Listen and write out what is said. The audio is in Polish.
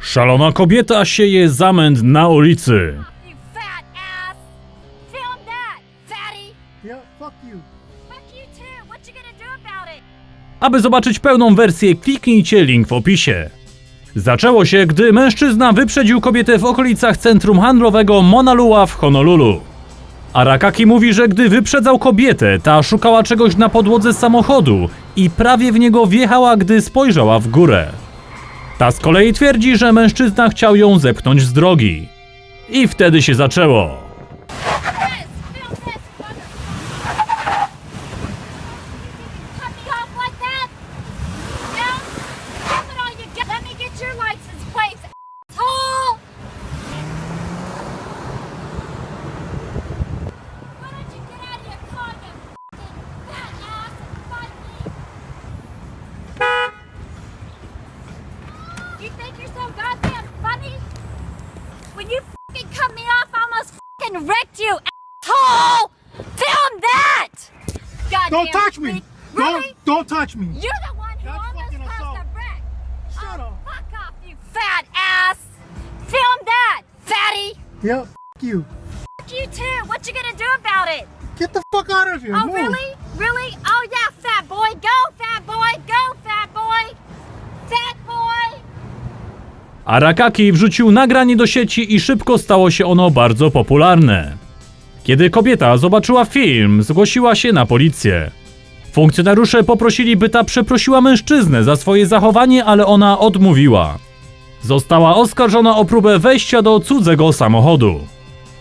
Szalona kobieta sieje zamęt na ulicy. Aby zobaczyć pełną wersję, kliknijcie link w opisie. Zaczęło się, gdy mężczyzna wyprzedził kobietę w okolicach centrum handlowego Monalua w Honolulu. Arakaki mówi, że gdy wyprzedzał kobietę, ta szukała czegoś na podłodze samochodu i prawie w niego wjechała, gdy spojrzała w górę. Ta z kolei twierdzi, że mężczyzna chciał ją zepchnąć z drogi. I wtedy się zaczęło. You think you're so goddamn funny? When you fucking cut me off, I almost fucking wrecked you, asshole! Film that! Goddamn Don't touch me. freak. Don't don't touch me. You're the one who That's almost caused a wreck. Shut oh, up. fuck off, you fat ass! Film that, fatty! Yeah, fuck you. Fuck you too. What you gonna do about it? Get the fuck out of here. Oh, Move. really? Really? Oh, yeah, Arakaki wrzucił nagranie do sieci i szybko stało się ono bardzo popularne. Kiedy kobieta zobaczyła film, zgłosiła się na policję. Funkcjonariusze poprosili, by ta przeprosiła mężczyznę za swoje zachowanie, ale ona odmówiła. Została oskarżona o próbę wejścia do cudzego samochodu.